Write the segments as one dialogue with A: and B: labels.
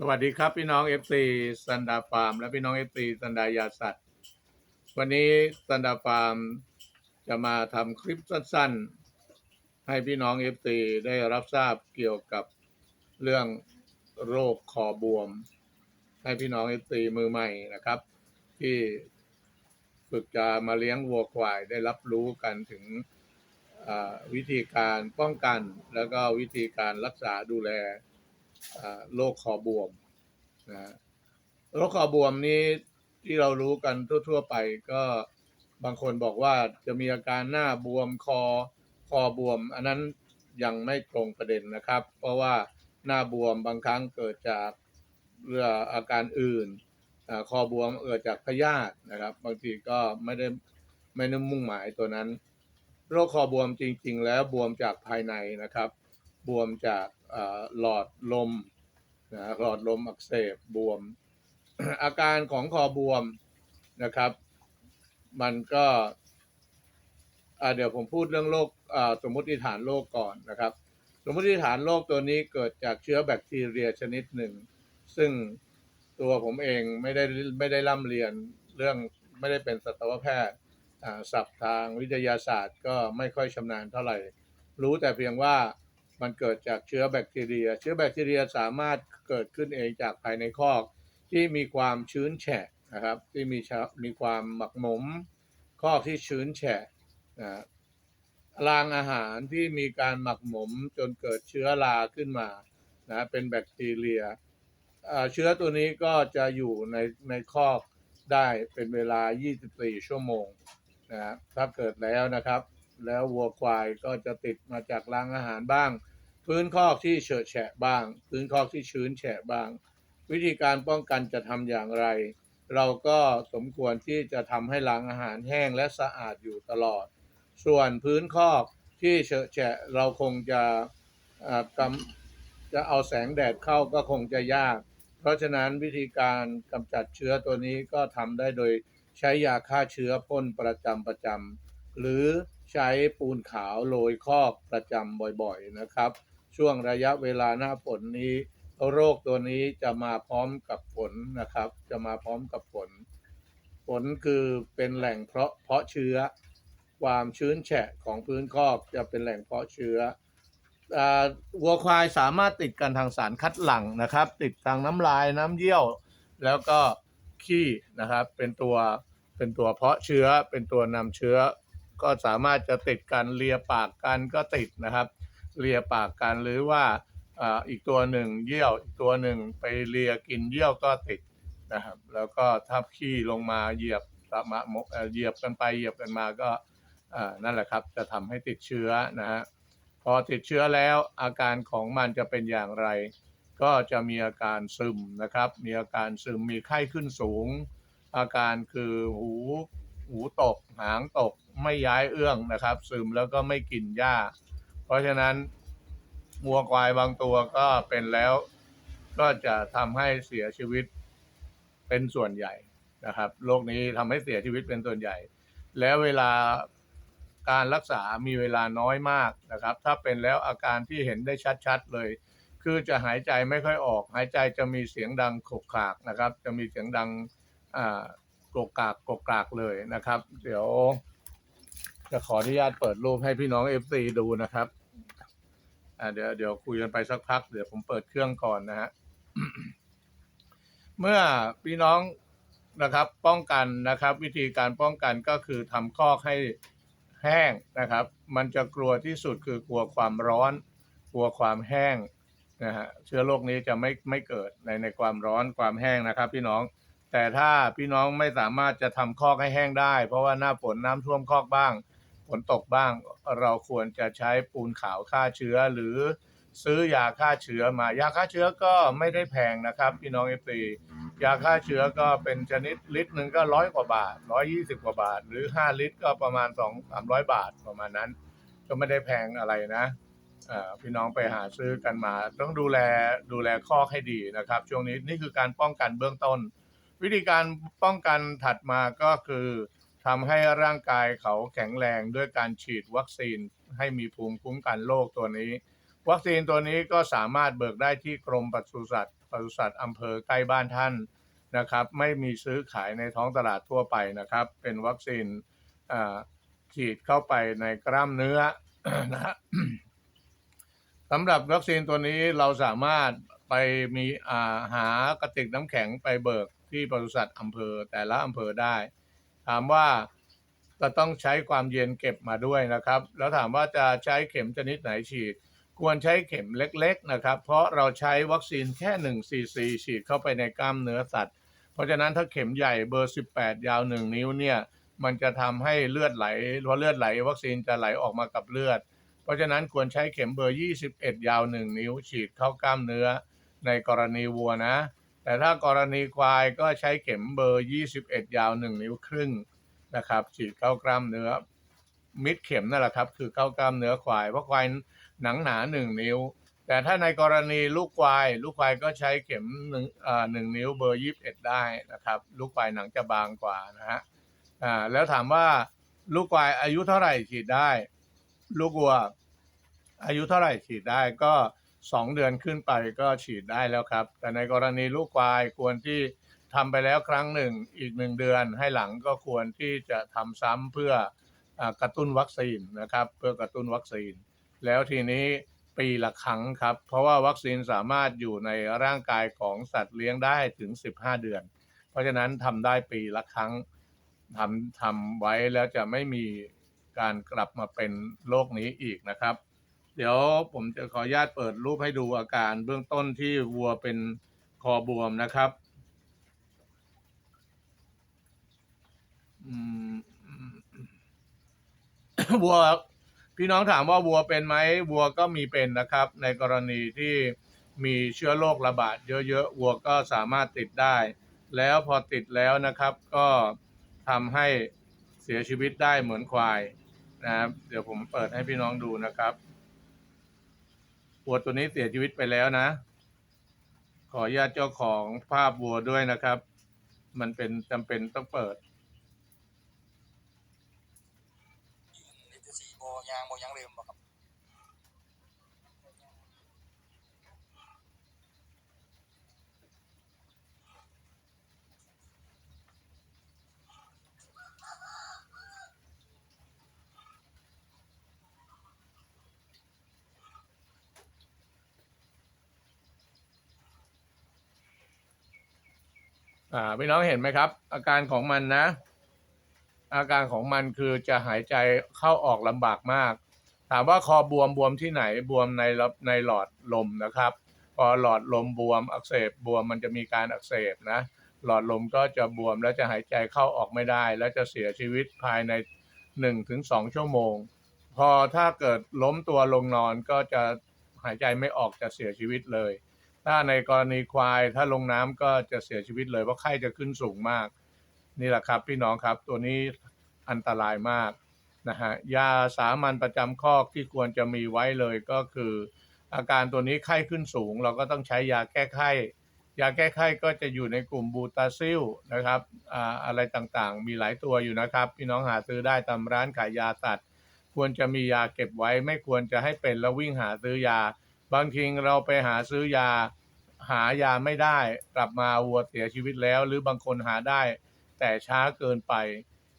A: สวัสดีครับพี่น้อง FC สันดาฟาร์มและพี่น้อง FC สันดายาสัตว์ วันนี้สันดาฟาร์มจะมาทำคลิปสั้นๆ ให้พี่น้อง FC ได้รับทราบเกี่ยวกับเรื่องโรคคอบวม ให้พี่น้อง FC มือใหม่นะครับ ที่ฝึกจะมาเลี้ยงวัวควายได้รับรู้กันถึงวิธีการป้องกัน แล้วก็วิธีการรักษาดูแล โรคคอบวมนะโรคคอบวมนี้ที่เรารู้กันทั่ว ๆ ไปก็บางคนบอกว่าจะมีอาการหน้าบวมคอคอบวม อันนั้นยังไม่ตรงประเด็นนะครับ เพราะว่าหน้าบวมบางครั้งเกิดจากเรื่องอาการอื่นอคอบวมเกิดจากพยาธินะครับ บางทีก็ไม่ได้ไม่ได้มุ่งหมายตัวนั้น โรคคอบวมจริง ๆ แล้วบวมจากภายในนะครับ บวมจาก หลอดลมนะหลอดลมอักเสบบวม อาการของคอบวมนะครับ มันก็เดี๋ยวผมพูดเรื่องโรคสมมติฐานโรคก่อนนะครับ สมมติฐานโรคตัวนี้เกิดจากเชื้อแบคทีเรียชนิดหนึ่ง ซึ่งตัวผมเองไม่ได้ไม่ได้ร่ำเรียนเรื่องไม่ได้เป็นสัตวแพทย์ศัพท์ทางวิทยาศาสตร์ก็ไม่ค่อยชำนาญเท่าไหร่ รู้แต่เพียงว่า มันเกิดจากเชื้อแบคทีเรีย เชื้อแบคทีเรียสามารถเกิดขึ้นเองจากภายในคอก ที่มีความชื้นแฉะนะครับ ที่มีมีความหมักหมมคอกที่ชื้นแฉะนะรางอาหารที่มีการหมักหมมจนเกิดเชื้อราขึ้นมานะเป็นแบคทีเรียเชื้อตัวนี้ก็จะอยู่ในในคอกได้เป็นเวลา 24 ชั่วโมงนะถ้าเกิดแล้วนะครับ แล้ววัวควายก็จะติดมาจากรางอาหารบ้าง พื้นคอกที่เฉอะแฉะบ้าง พื้นคอกที่ชื้นแฉะบ้าง วิธีการป้องกันจะทำอย่างไร เราก็สมควรที่จะทำให้รางอาหารแห้งและสะอาดอยู่ตลอด ส่วนพื้นคอกที่เฉอะแฉะเราคงจะกำจะเอาแสงแดดเข้าก็คงจะยาก เพราะฉะนั้นวิธีการกำจัดเชื้อตัวนี้ก็ทำได้โดยใช้ยาฆ่าเชื้อพ่นประจำประจำหรือใช้ปูนขาวโรยคอกประจำบ่อยๆนะครับ ช่วงระยะเวลาหน้าฝนนี้ โรคตัวนี้จะมาพร้อมกับฝนนะครับ จะมาพร้อมกับฝนฝนคือเป็นแหล่งเพาะเพาะเชื้อ ความชื้นแฉะของพื้นคอกจะเป็นแหล่งเพาะเชื้อวัวควายสามารถติดกันทางสารคัดหลั่งนะครับ ติดทางน้ำลายน้ำเยี่ยว แล้วก็ขี้นะครับเป็นตัวเป็นตัวเพาะเชื้อเป็นตัวนำเชื้อ ก็สามารถจะติดกันเลียปากกันก็ติดนะครับ เลียปากกันหรือว่าอีกตัวหนึ่งเยี่ยวอีกตัวหนึ่งไปเลียกินเยี่ยวก็ติดนะครับ แล้วก็ถ้าขี้ลงมาเหยียบสะมะมเอ่อเหยียบกันไปเหยียบกันมาก็นั่นแหละครับจะทำให้ติดเชื้อนะฮะพอติดเชื้อแล้วอาการของมันจะเป็นอย่างไร ก็จะมีอาการซึมนะครับ มีอาการซึมมีไข้ขึ้นสูง อาการคือหูหูตก หางตกไม่ย้ายเอื้องนะครับ ซึมแล้วก็ไม่กินหญ้า เพราะฉะนั้นวัวควายบางตัวก็เป็นแล้ว ก็จะทำให้เสียชีวิตเป็นส่วนใหญ่นะครับโรคนี้ทำให้เสียชีวิตเป็นส่วนใหญ่ แล้วเวลาการรักษามีเวลาน้อยมากนะครับ ถ้าเป็นแล้วอาการที่เห็นได้ชัดๆเลย คือจะหายใจไม่ค่อยออก หายใจจะมีเสียงดังขกขากนะครับ จะมีเสียงดังอ่ากรกกากกรกกากเลยนะครับ เดี๋ยว จะขออนุญาตเปิดรูปให้พี่น้อง FC ดูนะครับอ่าเดี๋ยวเดี๋ยวคุยกันไปสักพัก เดี๋ยวผมเปิดเครื่องก่อนนะฮะเมื่อพี่น้องนะครับ ป้องกันนะครับ วิธีการป้องกันก็คือทำคอกให้แห้งนะครับ มันจะกลัวที่สุดคือกลัวความร้อน กลัวความแห้งนะฮะเชื้อโรคนี้จะไม่ไม่เกิดในในความร้อนความแห้งนะครับ พี่น้อง แต่ถ้าพี่น้องไม่สามารถจะทำคอกให้แห้งได้ เพราะว่าหน้าฝนน้ำท่วมคอกบ้าง นตกบ้าง เราควรจะใช้ปูนขาวฆ่าเชื้อ หรือซื้อยาฆ่าเชื้อมายาฆ่าเชื้อก็ไม่ได้แพงนะครับพี่น้องเอฟซียาฆ่าเชื้อก็เป็นชนิดลิตรหนึ่งก็ร้อยกว่าบาทร้อยี่สิบกว่าบาท หรือห้าลิตรก็ประมาณสองสามร้อยบาทประมาณนั้น ก็ไม่ได้แพงอะไรนะพี่น้องไปหาซื้อกันมา ต้องดูแลดูแลคอให้ดีนะครับ ช่วงนี้นี่คือการป้องกันเบื้องต้น วิธีการป้องกันถัดมาก็คือ ทำให้ร่างกายเขาแข็งแรงด้วยการฉีดวัคซีนให้มีภูมิคุ้มกันโรคตัวนี้ วัคซีนตัวนี้ก็สามารถเบิกได้ที่กรมปศุสัตว์ปศุสัตว์อำเภอใกล้บ้านท่านนะครับ ไม่มีซื้อขายในท้องตลาดทั่วไปนะครับ เป็นวัคซีนฉีดเข้าไปในกล้ามเนื้อนะสำหรับวัคซีนตัวนี้เราสามารถไปมีาหากระติกน้ำแข็งไปเบิกที่ปศุสัตว์อำเภอแต่ละอำเภอได้ ถามว่าจะต้องใช้ความเย็นเก็บมาด้วยนะครับ แล้วถามว่าจะใช้เข็มชนิดไหนฉีด ควรใช้เข็มเล็ก ๆนะครับ เพราะเราใช้วัคซีนแค่1ซีซีฉีดเข้าไปในกล้ามเนื้อสัตว์ เพราะฉะนั้นถ้าเข็มใหญ่เบอร์ 18 ยาว 1 นิ้วเนี่ยมันจะทำให้เลือดไหลเพอเลือดไหล วัคซีนจะไหลออกมากับเลือด เพราะฉะนั้นควรใช้เข็มเบอร์ 21 ยาว 1 นิ้วฉีดเข้ากล้ามเนื้อในกรณีวัวนะ แต่ถ้ากรณีควายก็ใช้เข็มเบอร์ 21 ยาว 1 นิ้วครึ่งนะครับฉีดเข้ากล้ามเนื้อ มิดเข็มนั่นแหละครับ คือเข้ากล้ามเนื้อควายเพราะควายหนังหนา 1 นิ้ว แต่ถ้าในกรณีลูกควาย ลูกควายก็ใช้เข็มหนึ่งหนึ่งนิ้วเบอร์ 21 ได้นะครับ ลูกควายหนังจะบางกว่านะฮะอ่าแล้วถามว่าลูกควายอายุเท่าไหร่ฉีดได้ ลูกวัวอายุเท่าไหร่ฉีดได้ก็ สองเดือนขึ้นไปก็ฉีดได้แล้วครับ แต่ในกรณีลูกควายควรที่ทำไปแล้วครั้งหนึ่งอีกหนึ่งเดือน ให้หลังก็ควรที่จะทำซ้ำเพื่ออกระตุ้นวัคซีนนะครับ เพื่อกระตุ้นวัคซีน แล้วทีนี้ปีละครั้งครับ เพราะว่าวัคซีนสามารถอยู่ในร่างกายของสัตว์เลี้ยงได้ถึง 15 เดือน เพราะฉะนั้นทำได้ปีละครั้งทำทำไว้แล้วจะไม่มีการกลับมาเป็นโรคนี้อีกนะครับ เดี๋ยวผมจะขออนุญาตเปิดรูปให้ดูอาการเบื้องต้นที่วัวเป็นคอบวมนะครับ วัว พี่น้องถามว่าวัวเป็นไหมวัวก็มีเป็นนะครับ ในกรณีที่มีเชื้อโรคระบาดเยอะๆวัวก็สามารถติดได้ แล้วพอติดแล้วนะครับ ก็ทำให้เสียชีวิตได้เหมือนควายนะครับ เดี๋ยวผมเปิดให้พี่น้องดูนะครับ วัวตัวนี้เสียชีวิตไปแล้วนะ ขออนุญาตเจ้าของภาพวัวด้วยนะครับ มันเป็นจำเป็นต้องเปิด
B: ลิตรสีโบยางโบยางลืมบ่ครับ
A: อ่าพี่น้องเห็นไหมครับ อาการของมันนะ อาการของมันคือจะหายใจเข้าออกลำบากมาก ถามว่าคอบวมบวมที่ไหนบวมในระในหลอดลมนะครับ พอหลอดลมบวมอักเสบบวมมันจะมีการอักเสบนะ หลอดลมก็จะบวมแล้วจะหายใจเข้าออกไม่ได้ แล้วจะเสียชีวิตภายใน 1-2ถึง2ชั่วโมง พอถ้าเกิดล้มตัวลงนอนก็จะหายใจไม่ออกจะเสียชีวิตเลย ถ้าในกรณีควายถ้าลงน้ำก็จะเสียชีวิตเลยเพราะไข้จะขึ้นสูงมาก นี่แหละครับพี่น้องครับตัวนี้อันตรายมากนะฮะยาสามัญประจำคอกที่ควรจะมีไว้เลยก็คือ อาการตัวนี้ไข้ขึ้นสูง เราก็ต้องใช้ยาแก้ไข้ ยาแก้ไข้ก็จะอยู่ในกลุ่มบูตาซิลนะครับอ่าอะไรต่างๆ มีหลายตัวอยู่นะครับ พี่น้องหาซื้อได้ตามร้านขายยาสัตว์ควรจะมียาเก็บไว้ ไม่ควรจะให้เป็นแล้ววิ่งหาซื้อยา บางทีเราไปหาซื้อยา หายาไม่ได้ กลับมาวัวเสียชีวิตแล้ว หรือบางคนหาได้ แต่ช้าเกินไป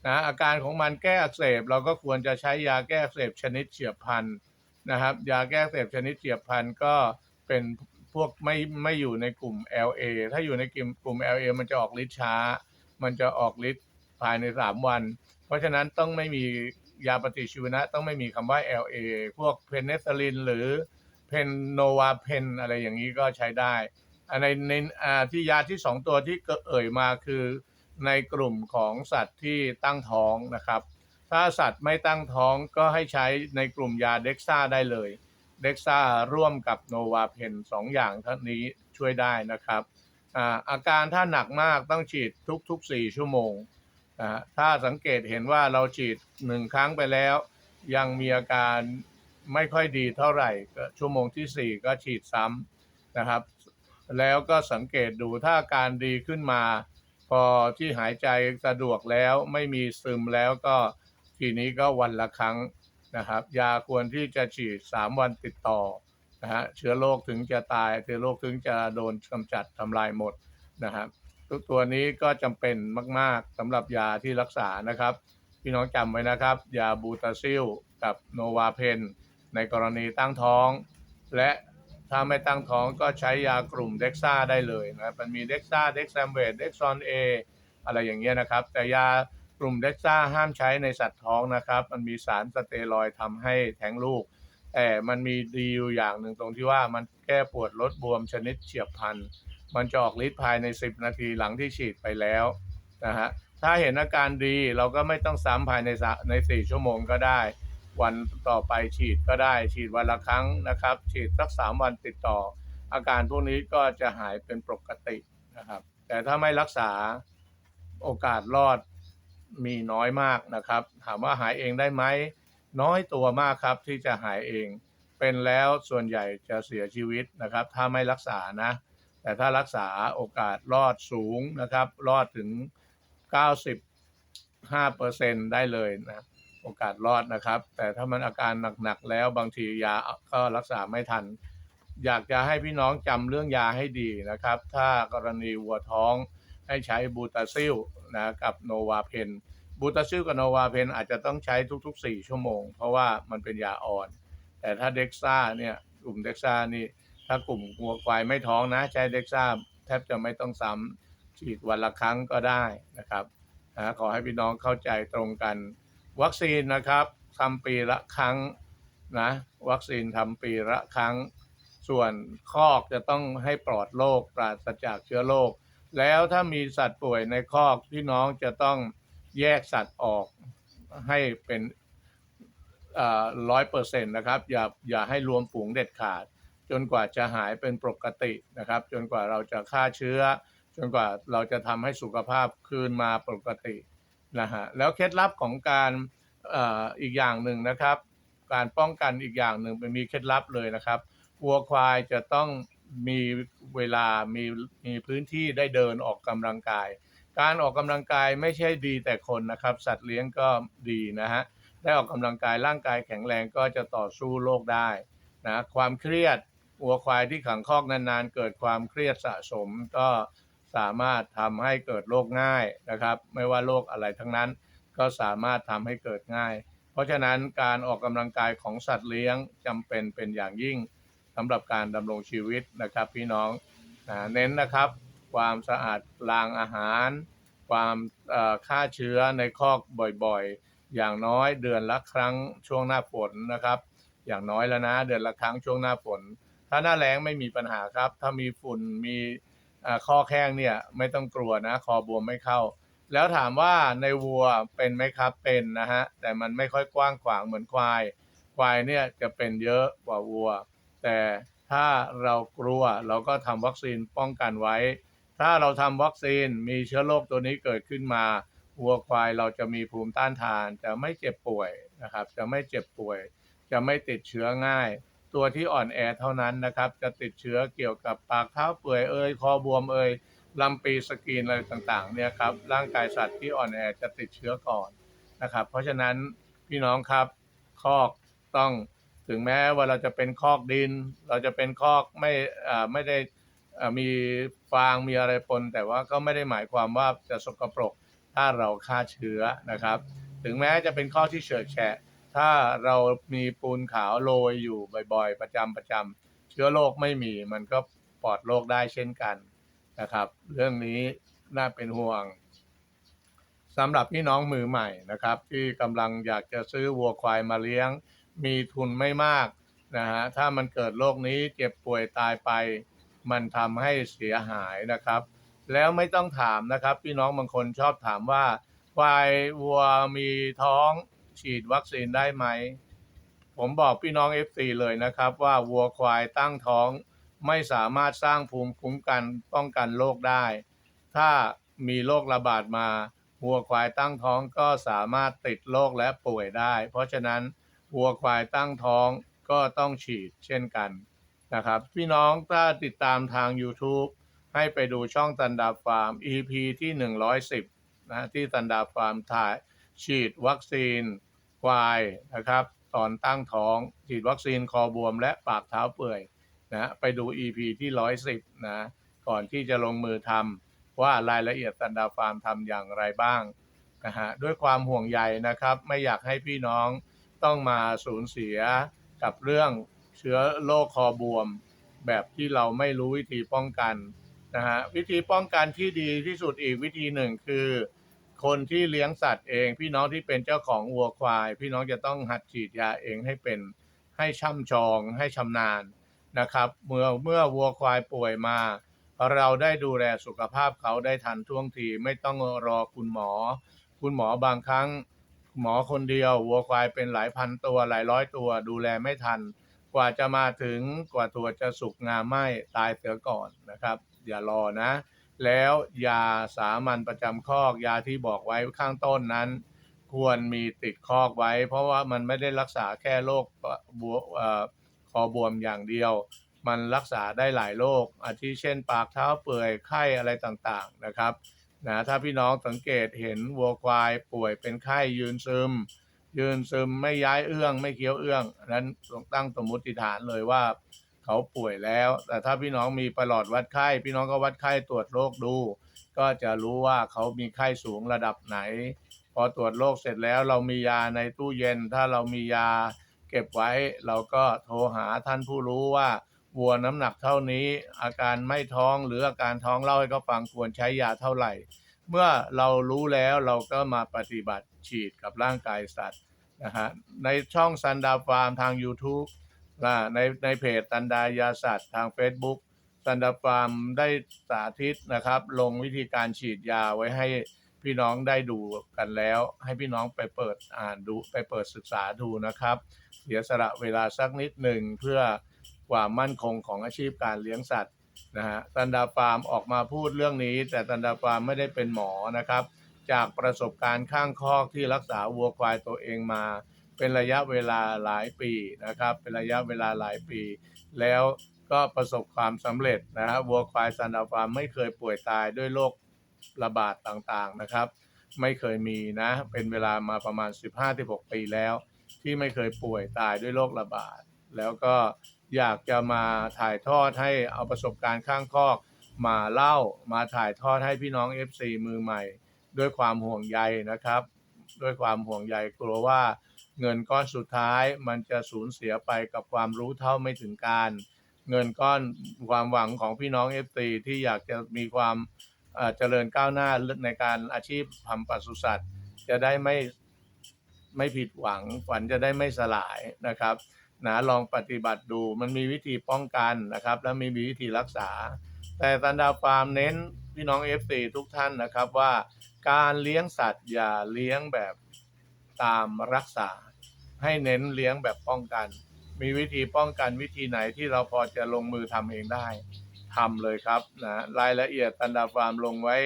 A: นะอาการของมันแก้อักเสบ เราก็ควรจะใช้ยาแก้อักเสบชนิดเฉียบพลันนะครับ ยาแก้อักเสบชนิดเฉียบพลันก็เป็นพวกไม่ไม่อยู่ในกลุ่ม LA ถ้าอยู่ในกลุ่มกลุ่ม LA มันจะออกฤทธิ์ช้า มันจะออกฤทธิ์ภายใน 3 วัน เพราะฉะนั้นต้องไม่มียาปฏิชีวนะต้องไม่มีคำว่า LA พวกเพนเนซิลินหรือ นโนวาเพนอะไรอย่างนี้ก็ใช้ได้ในในที่ยาที่2ตัวที่เอ่ยมาคือในกลุ่มของสัตว์ที่ตั้งท้องนะครับ ถ้าสัตว์ไม่ตั้งท้องก็ให้ใช้ในกลุ่มยาเด็กซ่าได้เลยเด็กซ่าร่วมกับโนวาเพนสองอย่างท่านี้ช่วยได้นะครับอาการถ้าหนักมากต้องฉีดทุกๆ 4 ชั่วโมง ถ้าสังเกตเห็นว่าเราฉีดหนึ่งครั้งไปแล้ว ยังมีอาการ ไม่ค่อยดีเท่าไหร่ก็ชั่วโมงทีสี่ 4 ก็ฉีดซ้ำนะครับ แล้วก็สังเกตดูถ้าอาการดีขึ้นมา พอที่หายใจสะดวกแล้วไม่มีซึมแล้วก็ทีนี้ก็วันละครั้งนะครับ ยาควรที่จะฉีด 3 วันติดต่อนะฮะเชื้อโรคถึงจะตายเชื้อโรคถึงจะโดนกำจัดทำลายหมดนะครับทุกตัวนี้ก็จำเป็นมาก ๆสำหรับยาที่รักษานะครับ พี่น้องจำไว้นะครับ ยาบูตาซิลกับโนวาเพน ในกรณีตั้งท้อง และถ้าไม่ตั้งท้องก็ใช้ยากลุ่มเด็กซ่าได้เลยนะมันมีเด็กซ่าเด็กแซมเวดเด็กซอนเออะไรอย่างเงี้ยนะครับ แต่ยากลุ่มเด็กซ่าห้ามใช้ในสัตว์ท้องนะครับ มันมีสารสเตียรอยด์ทำให้แท้งลูกแต่มันมีดีอยู่อย่างหนึ่งตรงที่ว่ามันแก้ปวดลดบวมชนิดเฉียบพลันมันจะออกฤทธิ์ภายใน 10 นาทีหลังที่ฉีดไปแล้วนะฮะถ้าเห็นอาการดีเราก็ไม่ต้องซ้ำภายในสะใน 4 ชั่วโมงก็ได้ วันต่อไปฉีดก็ได้ฉีดวันละครั้งนะครับ ฉีดสัก3วันติดต่อ อาการพวกนี้ก็จะหายเป็นปกตินะครับ แต่ถ้าไม่รักษาโอกาสรอดมีน้อยมากนะครับ ถามว่าหายเองได้ไหมน้อยตัวมากครับที่จะหายเอง เป็นแล้วส่วนใหญ่จะเสียชีวิตนะครับ ถ้าไม่รักษานะ แต่ถ้ารักษาโอกาสรอดสูงนะครับ รอดถึง 95%ได้เลยนะ โอกาสรอดนะครับ แต่ถ้ามันอาการหนักๆแล้วบางทียาก็รักษาไม่ทัน อยากจะให้พี่น้องจำเรื่องยาให้ดีนะครับ ถ้ากรณีวัวท้องให้ใช้บูตาซิลนะกับโนวาเพนบูตาซิลกับโนวาเพนอาจจะต้องใช้ทุก ๆ 4 ชั่วโมง เพราะว่ามันเป็นยาอ่อน แต่ถ้าเด็กซ่าเนี่ยกลุ่มเด็กซ่านี่ถ้ากลุ่มวัวควายไม่ท้องนะ ใช้เด็กซ่าแทบจะไม่ต้องซ้ำฉีดวันละครั้งก็ได้นะครับนะขอให้พี่น้องเข้าใจตรงกัน วัคซีนนะครับทำปีละครั้งนะวัคซีนทำปีละครั้ง ส่วนคอกจะต้องให้ปลอดโรคปราศจากเชื้อโรคแล้วถ้ามีสัตว์ป่วยในคอกพี่น้องจะต้องแยกสัตว์ออกให้เป็นร้อยเปอร์เซ็นต์นะครับอย่าอย่าให้รวมฝูงเด็ดขาด จนกว่าจะหายเป็นปกตินะครับ จนกว่าเราจะฆ่าเชื้อ จนกว่าเราจะทำให้สุขภาพคืนมาปกติ นะฮะแล้วเคล็ดลับของการอออีกอย่างหนึ่งนะครับ การป้องกันอีกอย่างหนึ่งเป็นมีเคล็ดลับเลยนะครับวัวควายจะต้องมีเวลามีมีพื้นที่ได้เดินออกกำลังกาย การออกกำลังกายไม่ใช่ดีแต่คนนะครับ สัตว์เลี้ยงก็ดีนะฮะได้ออกกำลังกายร่างกายแข็งแรงก็จะต่อสู้โรคได้นะความเครียดวัวควายที่ขังคอกนานๆ เกิดความเครียดสะสมก็ สามารถทำให้เกิดโรคง่ายนะครับ ไม่ว่าโรคอะไรทั้งนั้น ก็สามารถทำให้เกิดง่าย เพราะฉะนั้นการออกกำลังกายของสัตว์เลี้ยงจำเป็นเป็นอย่างยิ่งสำหรับการดำรงชีวิตนะครับพี่น้องนะเน้นนะครับ ความสะอาดล้างอาหาร ความฆ่าเชื้อในคอกบ่อยๆ อย่างน้อยเดือนละครั้งช่วงหน้าฝนนะครับ อย่างน้อยแล้วนะเดือนละครั้งช่วงหน้าฝน ถ้าหน้าแล้งไม่มีปัญหาครับ ถ้ามีฝุ่นมี ข้อแข้งเนี่ยไม่ต้องกลัวนะ คอบวมไม่เข้า แล้วถามว่าในวัวเป็นไหมครับเป็นนะฮะแต่มันไม่ค่อยกว้างขวางเหมือนควาย ควายเนี่ยจะเป็นเยอะกว่าวัว แต่ถ้าเรากลัวเราก็ทำวัคซีนป้องกันไว้ ถ้าเราทำวัคซีนมีเชื้อโรคตัวนี้เกิดขึ้นมาวัวควายเราจะมีภูมิต้านทาน จะไม่เจ็บป่วยนะครับ จะไม่เจ็บป่วย จะไม่ติดเชื้อง่าย ตัวที่อ่อนแอเท่านั้นนะครับ จะติดเชื้อเกี่ยวกับปากเท้าเปื่อยเอ่ยคอบวมเอ่ยลำปีสกรีนอะไรต่างๆเนี่ยครับร่างกายสัตว์ที่อ่อนแอจะติดเชื้อก่อนนะครับ เพราะฉะนั้นพี่น้องครับคอกต้องถึงแม้ว่าเราจะเป็นคอกดิน เราจะเป็นคอกไม่ไม่ได้มีฟางมีอะไรปน แต่ว่าก็ไม่ได้หมายความว่าจะสกปรกถ้าเราฆ่าเชื้อนะครับ ถึงแม้จะเป็นข้อที่เฉื่อยแฉะ ถ้าเรามีปูนขาวโรยอยู่บ่อยๆ ประจำประจำเชื้อโรคไม่มีมันก็ปลอดโรคได้เช่นกันนะครับ เรื่องนี้น่าเป็นห่วงสำหรับพี่น้องมือใหม่นะครับ ที่กำลังอยากจะซื้อวัวควายมาเลี้ยง มีทุนไม่มากนะฮะถ้ามันเกิดโรคนี้เจ็บป่วยตายไป มันทำให้เสียหายนะครับ แล้วไม่ต้องถามนะครับ พี่น้องบางคนชอบถามว่าควายวัวมีท้อง ฉีดวัคซีนได้ไหม ผมบอกพี่น้อง FC เลยนะครับ ว่าวัวควายตั้งท้องไม่สามารถสร้างภูมิคุ้มกันป้องกันโรคได้ ถ้ามีโรคระบาดมาวัวควายตั้งท้องก็สามารถติดโรคและป่วยได้ เพราะฉะนั้นวัวควายตั้งท้องก็ต้องฉีดเช่นกันนะครับ พี่น้องถ้าติดตามทาง YouTube ให้ไปดูช่องตันดาฟาร์ม EP ที่ 110นะที่ตันดาฟาร์มถ่าย ฉีดวัคซีนควายนะครับตอนตั้งท้อง ฉีดวัคซีนคอบวมและปากเท้าเปื่อยนะไปดู EP ที่ 110 นะ ก่อนที่จะลงมือทำว่ารายละเอียดซันดาฟาร์มทำอย่างไรบ้างนะฮะด้วยความห่วงใยนะครับ ไม่อยากให้พี่น้องต้องมาสูญเสียกับเรื่องเชื้อโรคคอบวม แบบที่เราไม่รู้วิธีป้องกันนะฮะวิธีป้องกันที่ดีที่สุดอีกวิธีหนึ่งคือ คนที่เลี้ยงสัตว์เอง พี่น้องที่เป็นเจ้าของวัวควาย พี่น้องจะต้องหัดฉีดยาเองให้เป็นให้ช่ำชองให้ชำนาญนะครับ เมื่อเมื่อวัวควายป่วยมา เราได้ดูแลสุขภาพเขาได้ทันท่วงทีไม่ต้องรอคุณหมอ คุณหมอบางครั้ง หมอคนเดียว วัวควายเป็นหลายพันตัวหลายร้อยตัวดูแลไม่ทัน กว่าจะมาถึงกว่าตัวจะสุกงามไหมตายเสียก่อนนะครับ อย่ารอนะ แล้วยาสามัญประจำคอกยาที่บอกไว้ข้างต้นนั้น ควรมีติดคอกไว้ เพราะว่ามันไม่ได้รักษาแค่โรคบวเอ่อคอบวมอย่างเดียว มันรักษาได้หลายโรคอาทิเช่น ปากเท้าเปื่อยไข้อะไรต่างๆนะครับนะถ้าพี่น้องสังเกตเห็นวัวควายป่วยเป็นไข้ยืนซึม ยืนซึมไม่ย้ายเอื้องไม่เคี้ยวเอื้องนนั้นต้องตั้งสมมติฐานเลยว่า เขาป่วยแล้ว แต่ถ้าพี่น้องมีประหลอดวัดไข้ พี่น้องก็วัดไข้ตรวจโรคดู ก็จะรู้ว่าเขามีไข้สูงระดับไหน พอตรวจโรคเสร็จแล้วเรามียาในตู้เย็น ถ้าเรามียาเก็บไว้ เราก็โทรหาท่านผู้รู้ว่าวัวน้ำหนักเท่านี้ อาการไม่ท้องหรืออาการท้องเล่าให้เขาฟังควรใช้ยาเท่าไหร่ เมื่อเรารู้แล้วเราก็มาปฏิบัติฉีดกับร่างกายสัตว์นะฮะในช่องซันดาฟาร์มทาง YouTube ในในเพจตันดายาสัตว์ทาง Facebook ซันดาฟาร์มได้สาธิตนะครับ ลงวิธีการฉีดยาไว้ให้พี่น้องได้ดูกันแล้ว ให้พี่น้องไปเปิดอ่านดูไปเปิดศึกษาดูนะครับ เสียสละเวลาสักนิดหนึ่งเพื่อความมั่นคงของอาชีพการเลี้ยงสัตว์นะฮะตันดาฟาร์มออกมาพูดเรื่องนี้ แต่ตันดาฟาร์มไม่ได้เป็นหมอนะครับ จากประสบการณ์ข้างคอกที่รักษาวัวควายตัวเองมา เป็นระยะเวลาหลายปีนะครับ เป็นระยะเวลาหลายปี แล้วก็ประสบความสำเร็จนะฮะวัวควายซันดาฟาร์มไม่เคยป่วยตายด้วยโรคระบาดต่างๆนะครับ ไม่เคยมีนะ เป็นเวลามาประมาณ 15-16 ปีแล้ว ที่ไม่เคยป่วยตายด้วยโรคระบาด แล้วก็อยากจะมาถ่ายทอดให้เอาประสบการณ์ข้างคอกมาเล่ามาถ่ายทอดให้พี่น้อง FC มือใหม่ ด้วยความห่วงใยนะครับ ด้วยความห่วงใยกลัวว่า เงินก้อนสุดท้ายมันจะสูญเสียไปกับความรู้เท่าไม่ถึงการ เงินก้อนความหวังของพี่น้อง FC ที่อยากจะมีความเจริญก้าวหน้าในการอาชีพทำปศุสัตว์ จะได้ไม่ไม่ผิดหวังฝันจะได้ไม่สลายนะครับนะลองปฏิบัติดูมันมีวิธีป้องกันนะครับ และมีวิธีรักษา แต่ตันดาฟาร์มเน้นพี่น้อง FC ทุกท่านนะครับว่า การเลี้ยงสัตว์อย่าเลี้ยงแบบตามรักษา ให้เน้นเลี้ยงแบบป้องกัน มีวิธีป้องกันวิธีไหนที่เราพอจะลงมือทำเองได้ทำเลยครับนะรายละเอียดตันดาฟาร์มลงไว้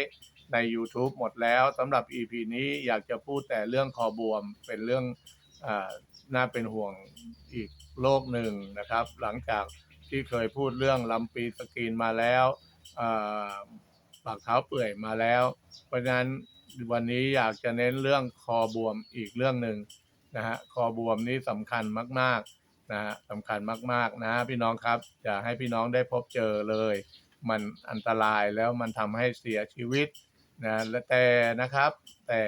A: ใน YouTube หมดแล้วสำหรับ EP นี้อยากจะพูดแต่เรื่องคอบวมเป็นเรื่องอน่าเป็นห่วงอีกโรคหนึ่งนะครับ หลังจากที่เคยพูดเรื่องลำปีสกรีนมาแล้วปากเท้าเปื่อยมาแล้ว เพราะฉะนั้นวันนี้อยากจะเน้นเรื่องคอบวมอีกเรื่องหนึ่ง นะฮะคอบวมนี้สำคัญมากๆนะฮะสำคัญมากๆนะพี่น้องครับอย่าให้พี่น้องได้พบเจอเลย มันอันตรายแล้วมันทำให้เสียชีวิตนะและแต่นะครับแต่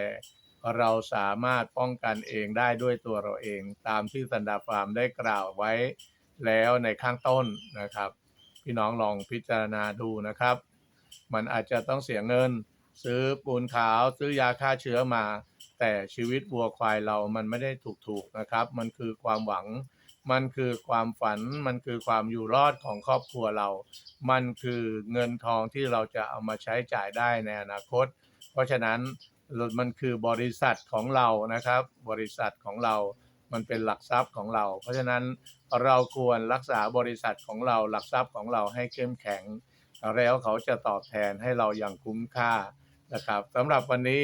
A: เราสามารถป้องกันเองได้ด้วยตัวเราเองตามที่สันดาฟาร์มได้กล่าวไว้แล้วในข้างต้นนะครับ พี่น้องลองพิจารณาดูนะครับ มันอาจจะต้องเสียเงิน ซื้อปูนขาวซื้อยาฆ่าเชื้อมา แต่ชีวิตวัวควายเรามันไม่ได้ถูกๆนะครับ มันคือความหวัง มันคือความฝัน มันคือความอยู่รอดของครอบครัวเรา มันคือเงินทองที่เราจะเอามาใช้จ่ายได้ในอนาคต เพราะฉะนั้นมันคือบริษัทของเรานะครับ บริษัทของเรา มันเป็นหลักทรัพย์ของเรา เพราะฉะนั้นเราควรรักษาบริษัทของเราหลักทรัพย์ของเราให้เข้มแข็ง แล้วเขาจะตอบแทนให้เราอย่างคุ้มค่านะครับสำหรับวันนี้